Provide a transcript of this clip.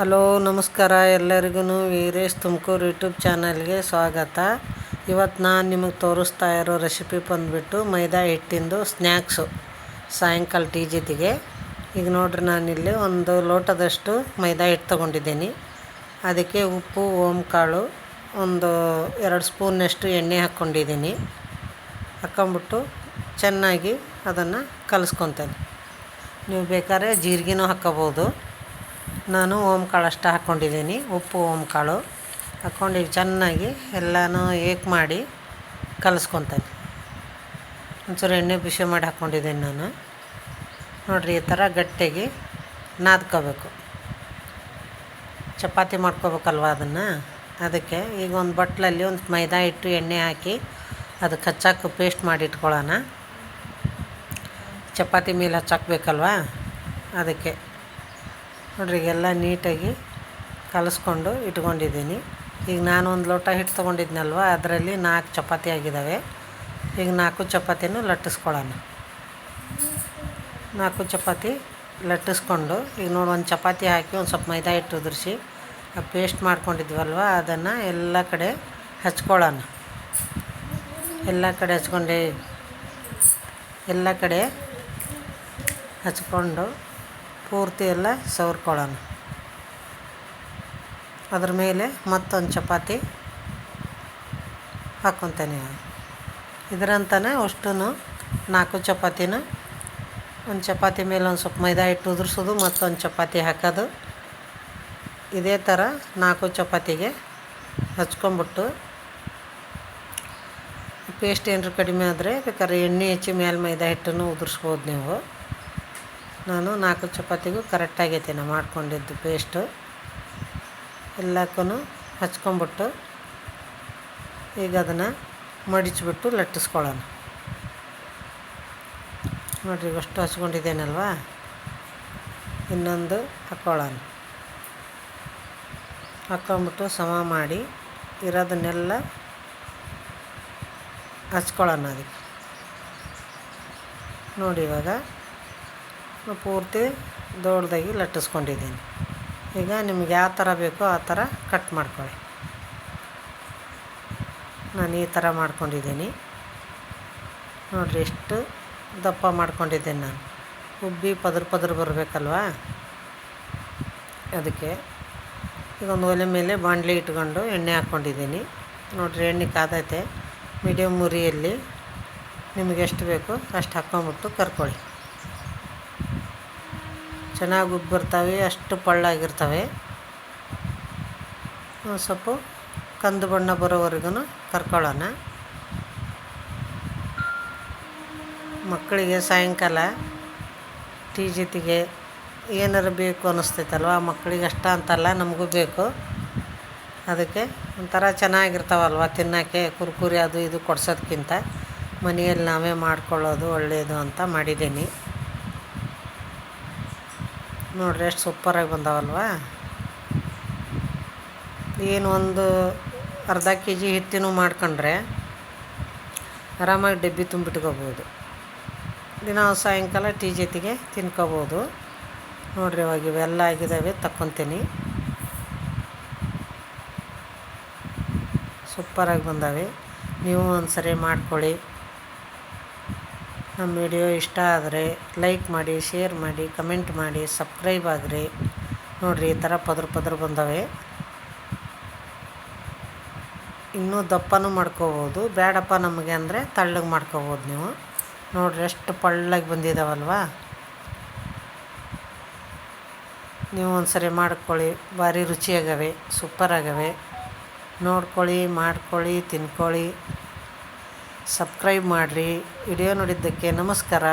Hello, ನಮಸ್ಕಾರ. ಎಲ್ಲರಿಗೂ Veeresh Tumakuru YouTube ಚಾನಲ್ಗೆ ಸ್ವಾಗತ. ಇವತ್ತು ನಾನು ನಿಮಗೆ ತೋರಿಸ್ತಾ ಇರೋ ರೆಸಿಪಿ ಬಂದುಬಿಟ್ಟು ಮೈದಾ ಹಿಟ್ಟಿಂದು ಸ್ನ್ಯಾಕ್ಸು ಸಾಯಂಕಾಲ ಟೀ ಜೊತೆಗೆ. ಈಗ ನೋಡ್ರಿ ನಾನಿಲ್ಲಿ ಒಂದು ಲೋಟದಷ್ಟು ಮೈದಾ ಹಿಟ್ಟು ತೊಗೊಂಡಿದ್ದೀನಿ. ಅದಕ್ಕೆ ಉಪ್ಪು, ಓಂಕಾಳು, ಒಂದು ಎರಡು ಸ್ಪೂನ್ನಷ್ಟು ಎಣ್ಣೆ ಹಾಕ್ಕೊಂಡಿದ್ದೀನಿ. ಹಾಕ್ಕೊಂಬಿಟ್ಟು ಚೆನ್ನಾಗಿ ಅದನ್ನು ಕಲಿಸ್ಕೊತೇನೆ. ನೀವು ಬೇಕಾದ್ರೆ ಜೀರಿಗೆನೂ ಹಾಕ್ಕೋಬೋದು. ನಾನು ಓಂಕಾಳು ಅಷ್ಟು ಹಾಕ್ಕೊಂಡಿದ್ದೀನಿ ಉಪ್ಪು ಓಂಕಾಳು ಹಾಕ್ಕೊಂಡು ಈಗ ಚೆನ್ನಾಗಿ ಎಲ್ಲನೂ ಏಕ್ ಮಾಡಿ ಕಲಿಸ್ಕೊತೇನೆ. ಒಂಚೂರು ಎಣ್ಣೆ ಬಿಸಿ ಮಾಡಿ ಹಾಕ್ಕೊಂಡಿದ್ದೀನಿ ನಾನು. ನೋಡಿರಿ, ಈ ಥರ ಗಟ್ಟಿಗೆ ನಾದ್ಕೋಬೇಕು. ಚಪಾತಿ ಮಾಡ್ಕೋಬೇಕಲ್ವ ಅದನ್ನು? ಅದಕ್ಕೆ ಈಗ ಒಂದು ಬಟ್ಲಲ್ಲಿ ಒಂದು ಮೈದಾ ಹಿಟ್ಟು ಎಣ್ಣೆ ಹಾಕಿ ಅದು ಕಚ್ಚಾಕು ಪೇಸ್ಟ್ ಮಾಡಿ ಇಟ್ಕೊಳ್ಳೋಣ. ಚಪಾತಿ ಮೇಲೆ ಹಚ್ಚಾಕ್ಬೇಕಲ್ವ? ಅದಕ್ಕೆ ನೋಡ್ರಿ ಈಗೆಲ್ಲ ನೀಟಾಗಿ ಕಲಿಸ್ಕೊಂಡು ಇಟ್ಕೊಂಡಿದ್ದೀನಿ. ಈಗ ನಾನು ಒಂದು ಲೋಟ ಹಿಟ್ಟು ತೊಗೊಂಡಿದ್ನಲ್ವ, ಅದರಲ್ಲಿ ನಾಲ್ಕು ಚಪಾತಿ ಆಗಿದ್ದಾವೆ ಈಗ ನಾಲ್ಕು ಚಪಾತಿನೂ ಲಟ್ಟಿಸ್ಕೊಳ್ಳೋಣ. ನಾಲ್ಕು ಚಪಾತಿ ಲಟ್ಟಿಸ್ಕೊಂಡು, ಈಗ ನೋಡಿ ಒಂದು ಚಪಾತಿ ಹಾಕಿ ಒಂದು ಸ್ವಲ್ಪ ಮೈದಾ ಹಿಟ್ಟು ಉದುರಿಸಿ, ಆ ಪೇಸ್ಟ್ ಮಾಡ್ಕೊಂಡಿದ್ವಲ್ವ, ಅದನ್ನು ಎಲ್ಲ ಕಡೆ ಹಚ್ಕೊಳ್ಳೋಣ. ಎಲ್ಲ ಕಡೆ ಹಚ್ಕೊಂಡು, ಎಲ್ಲ ಕಡೆ ಹಚ್ಕೊಂಡು ಪೂರ್ತಿ ಎಲ್ಲ ಸವರ್ಕೊಳ್ಳೋಣ. ಅದ್ರ ಮೇಲೆ ಮತ್ತೊಂದು ಚಪಾತಿ ಹಾಕ್ಕೊತೇನೆ ಇದರಂತನೇ ಅಷ್ಟು ನಾಲ್ಕು ಚಪಾತಿನ? ಒಂದು ಚಪಾತಿ ಮೇಲೆ ಒಂದು ಸ್ವಲ್ಪ ಮೈದಾ ಹಿಟ್ಟು ಉದುರಿಸೋದು, ಮತ್ತೊಂದು ಚಪಾತಿ ಹಾಕೋದು. ಇದೇ ಥರ ನಾಲ್ಕು ಚಪಾತಿಗೆ ಹಚ್ಕೊಂಬಿಟ್ಟು ಪೇಸ್ಟ್ ಏನಾರು ಕಡಿಮೆ ಆದರೆ ಬೇಕಾದ್ರೆ ಎಣ್ಣೆ ಹೆಚ್ಚಿ ಮೇಲೆ ಮೈದಾ ಹಿಟ್ಟನ್ನು ಉದುರಿಸ್ಬೋದು ನೀವು. ನಾನು ನಾಲ್ಕು ಚಪಾತಿಗೂ ಕರೆಕ್ಟಾಗೈತೆ ನಾನು ಮಾಡ್ಕೊಂಡಿದ್ದು ಪೇಸ್ಟು ಎಲ್ಲಕ್ಕೂ ಹಚ್ಕೊಂಬಿಟ್ಟು ಈಗ ಅದನ್ನು ಮಡಿಚಿಬಿಟ್ಟು ಲಟ್ಟಿಸ್ಕೊಳ್ಳೋಣ. ನೋಡಿರಿ ಅಷ್ಟು ಹಚ್ಕೊಂಡಿದ್ದೇನಲ್ವ? ಇನ್ನೊಂದು ಹಾಕ್ಕೊಳ್ಳೋಣ ಹಾಕ್ಕೊಂಬಿಟ್ಟು ಸಮ ಮಾಡಿ ಇರೋದನ್ನೆಲ್ಲ ಹಚ್ಕೊಳ್ಳೋಣ ಅದಕ್ಕೆ. ನೋಡಿ ಇವಾಗ ಪೂರ್ತಿ ದೊಡ್ಡದಾಗಿ ಲಟ್ಟಿಸ್ಕೊಂಡಿದ್ದೀನಿ. ಈಗ ನಿಮ್ಗೆ ಯಾವ ಥರ ಬೇಕೋ ಆ ಥರ ಕಟ್ ಮಾಡ್ಕೊಳ್ಳಿ. ನಾನು ಈ ಥರ ಮಾಡ್ಕೊಂಡಿದ್ದೀನಿ. ನೋಡಿರಿ ಎಷ್ಟು ದಪ್ಪ ಮಾಡ್ಕೊಂಡಿದ್ದೀನಿ ನಾನು. ಉಬ್ಬಿ ಪದ್ರ ಪದ್ರ ಬರಬೇಕಲ್ವಾ? ಅದಕ್ಕೆ ಈಗ ಒಂದು ಒಲೆ ಮೇಲೆ ಬಾಂಡ್ಲಿ ಇಟ್ಕೊಂಡು ಎಣ್ಣೆ ಹಾಕ್ಕೊಂಡಿದ್ದೀನಿ. ನೋಡಿರಿ ಎಣ್ಣೆ ಕಾದೈತೆ. ಮೀಡಿಯಮ್ ಉರಿಯಲ್ಲಿ ನಿಮಗೆ ಎಷ್ಟು ಬೇಕೋ ಅಷ್ಟು ಹಾಕ್ಕೊಂಬಿಟ್ಟು ಕರ್ಕೊಳ್ಳಿ. ಚೆನ್ನಾಗಿ ಬರ್ತವೆ, ಅಷ್ಟು ಪಳ್ಳಾಗಿರ್ತವೆ. ಸ್ವಲ್ಪ ಕಂದು ಬಣ್ಣ ಬರೋವರೆಗೂ ಕರ್ಕೊಳ್ಳೋಣ. ಮಕ್ಕಳಿಗೆ ಸಾಯಂಕಾಲ ಟೀ ಜೊತೆಗೆ ಏನಾರು ಬೇಕು ಅನ್ನಿಸ್ತೈತಲ್ವ, ಆ ಮಕ್ಕಳಿಗೆ ಅಷ್ಟ ಅಂತಲ್ಲ ನಮಗೂ ಬೇಕು. ಅದಕ್ಕೆ ಒಂಥರ ಚೆನ್ನಾಗಿರ್ತಾವಲ್ವ ತಿನ್ನೋಕ್ಕೆ, ಕುರ್ಕುರಿ ಅದು ಇದು ಕೊಡ್ಸೋದಕ್ಕಿಂತ ಮನೆಯಲ್ಲಿ ನಾವೇ ಮಾಡ್ಕೊಳ್ಳೋದು ಒಳ್ಳೆಯದು ಅಂತ ಮಾಡಿದ್ದೀನಿ. ನೋಡ್ರಿ, ಎಷ್ಟು ಸೂಪರಾಗಿ ಬಂದಾವಲ್ವ? ಏನು ಒಂದು ಅರ್ಧ ಕೆ ಜಿ ಹಿಟ್ಟಿನೂ ಮಾಡ್ಕೊಂಡ್ರೆ ಆರಾಮಾಗಿ ಡಬ್ಬಿ ತುಂಬಿಟ್ಕೋಬೋದು ದಿನ ಸಾಯಂಕಾಲ ಟೀ ಜೊತೆಗೆ ತಿನ್ಕೋಬೋದು. ನೋಡ್ರಿ, ಇವಾಗ ಇವೆಲ್ಲ ಆಗಿದ್ದಾವೆ ತಕ್ಕೊತೀನಿ. ಸೂಪರಾಗಿ ಬಂದಾವೆ. ನೀವು ಒಂದು ಸರಿ ಮಾಡ್ಕೊಳ್ಳಿ. ನಮ್ಮ ವಿಡಿಯೋ ಇಷ್ಟ ಆದರೆ ಲೈಕ್ ಮಾಡಿ, ಶೇರ್ ಮಾಡಿ, ಕಮೆಂಟ್ ಮಾಡಿ, ಸಬ್ಸ್ಕ್ರೈಬ್ ಆಗಿರಿ. ನೋಡಿರಿ, ಈ ಥರ ಪದ್ರ ಪದ್ರ ಬಂದವೆ. ಇನ್ನೂ ದಪ್ಪನೂ ಮಾಡ್ಕೋಬೋದು. ಬೇಡಪ್ಪ ನಮಗೆ ಅಂದರೆ ತಳ್ಳಗೆ ಮಾಡ್ಕೋಬೋದು ನೀವು. ನೋಡಿರಿ, ಎಷ್ಟು ಪಳ್ಳಾಗಿ ಬಂದಿದ್ದಾವಲ್ವಾ ನೀವು ಒಂದು ಸರಿ ಮಾಡ್ಕೊಳ್ಳಿ. ಭಾರಿ ರುಚಿಯಾಗವೆ, ಸೂಪರಾಗವೆ. ನೋಡ್ಕೊಳ್ಳಿ, ಮಾಡ್ಕೊಳ್ಳಿ, ತಿನ್ಕೊಳ್ಳಿ. ಸಬ್ಸ್ಕ್ರೈಬ್ ಮಾಡಿರಿ. ವಿಡಿಯೋ ನೋಡಿದ್ದಕ್ಕೆ ನಮಸ್ಕಾರ.